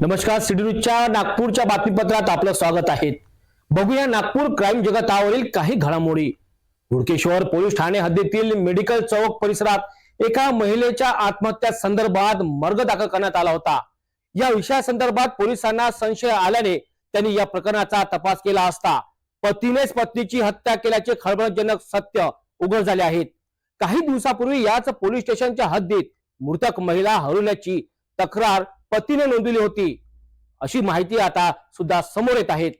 नमस्कार सिडी न्यूजच्या नागपूरच्या बातमीपत्रात आपलं स्वागत आहे. बघूया नागपूर क्राईम जगतावरील काही घडामोडी. हुडकेश्वर पोलीस ठाणे हद्दीतील मेडिकल चौक परिसरात एका महिलेच्या आत्महत्या संदर्भात मर्ग दाखल करण्यात आला होता. या विषयासंदर्भात पोलिसांना संशय आल्याने त्यांनी या प्रकरणाचा तपास केला असता पतीनेच पत्नीची हत्या केल्याचे खळबळजनक सत्य उघड झाले आहेत. काही दिवसापूर्वी याच पोलीस स्टेशनच्या हद्दीत मृतक महिला हरवल्याची तक्रार पतीने नोंदवली होती. अशी माहिती आता सुद्धा समोर येत आहेत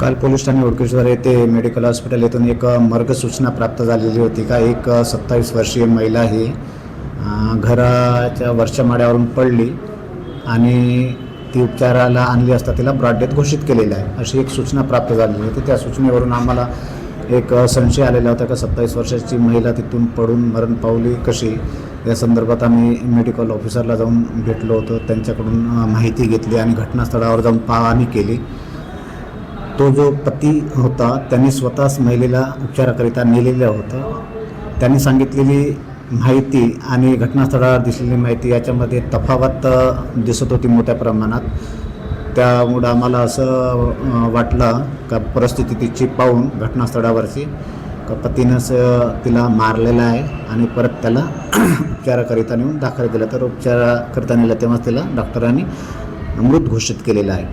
काल पोलीस ठाणे ओडकेश्वर येथे मेडिकल हॉस्पिटल येथून एक मर्ग सूचना प्राप्त झालेली होती का? एक सत्तावीस वर्षीय महिला ही घराच्या वरच्या माड्यावरून पडली आणि ती उपचाराला आणली असता तिला ब्रॉडडेथ घोषित केलेलं आहे. अशी एक सूचना प्राप्त झालेली होती. त्या सूचनेवरून आम्हाला एक संशय आलेला होता का सत्तावीस वर्षाची महिला तिथून पडून मरण पावली कशी? या संदर्भात आम्ही मेडिकल ऑफिसरला जाऊन भेटलो होतो. त्यांच्याकडून माहिती घेतली आणि घटनास्थळावर जाऊन पाहणी केली. तो जो पती होता त्यांनी स्वतःच महिलेला उपचाराकरिता नेलेलं होतं. त्यांनी सांगितलेली माहिती आणि घटनास्थळावर दिसलेली माहिती याच्यामध्ये तफावत दिसत होती मोठ्या प्रमाणात. त्यामुळं आम्हाला असं वाटलं का परिस्थिती तिची पाहून घटनास्थळावरची. पतीनं तिला मारलेलं आहे आणि परत त्याला उपचाराकरिता नेऊन दाखल केलं. तर उपचाराकरिता नेलं तेव्हाच तिला डॉक्टरांनी मृत घोषित केलेलं आहे.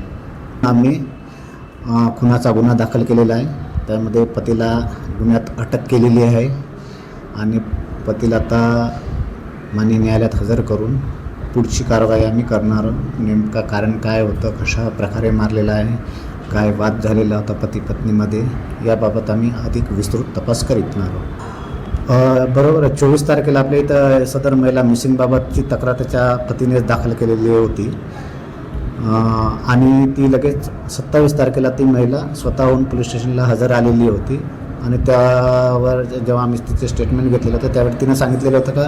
आम्ही खुनाचा गुन्हा दाखल केलेला आहे. त्यामध्ये पतीला गुन्ह्यात अटक केलेली आहे आणि पतीला आता मान्य न्यायालयात हजर करून पुढची कारवाई आम्ही करणार. नेमका कारण काय होतं कशा प्रकारे मारलेलं आहे काय वाद झालेला होता पती पत्नीमध्ये याबाबत आम्ही अधिक विस्तृत तपास करीत आहोत. बरोबर चोवीस तारखेला आपल्या इथं सदर महिला मिसिंगबाबतची तक्रार त्याच्या पतीनेच दाखल केलेली होती. आणि ती लगेच सत्तावीस तारखेला ती महिला स्वतःहून पोलीस स्टेशनला हजर आलेली होती. आणि त्यावर जेव्हा आम्ही तिचे स्टेटमेंट घेतलेलं होतं त्यावेळी तिनं सांगितलेलं होतं का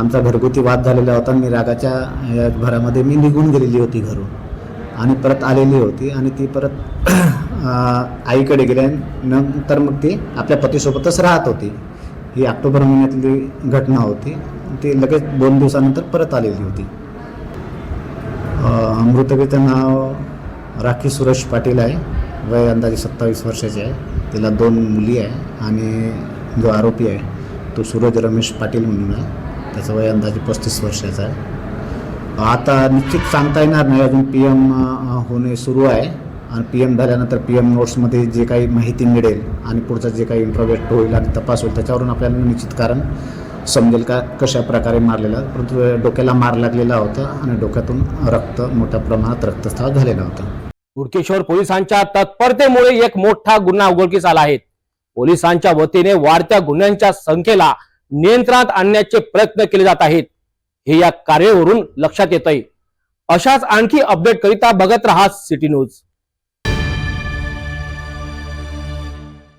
आमचा घरगुती वाद झालेला होता आणि रागाच्या या भरामध्ये मी निघून गेलेली होती घरून. आणि परत आलेली होती आणि ती परत आईकडे गेल्या नंतर मग ती आपल्या पतीसोबतच राहत होती. ही ऑक्टोबर महिन्यातली घटना होती. ती लगेच दोन दिवसानंतर परत आलेली होती. मृतकेचं नाव राखी सुरेश पाटील आहे. वय अंदाजे सत्तावीस वर्षाचे आहे. तिला दोन मुली आहे आणि जो आरोपी आहे तो सूरज रमेश पाटील म्हणून आहे. त्याचं वय अंदाजे पस्तीस वर्षाचा आहे. आता निश्चित सांगता येणार नाही. अजून पी एम होणे सुरू आहे. आणि पी एम झाल्यानंतर पी एम नोट्समध्ये जे काही माहिती मिळेल आणि पुढचा जे काही इंट्रोवेट होईल आणि तपास होईल त्याच्यावरून आपल्याला निश्चित कारण समजेल का कशा प्रकारे मारलेला. परंतु डोक्याला मार लागलेला होता आणि डोक्यातून रक्त मोठ्या प्रमाणात रक्तस्राव झालेला होता. हुडकेश्वर पोलिसांच्या तत्परतेमुळे एक मोठा गुन्हा उघडकीस आला आहे. पोलिसांच्या वतीने वाढत्या गुन्ह्यांच्या संख्येला नियंत्रणात आणण्याचे प्रयत्न केले जात आहेत. हे या कार्यवरून लक्षात येत आहे अशाच आणखी अपडेट करिता बघत रहा सिटी न्यूज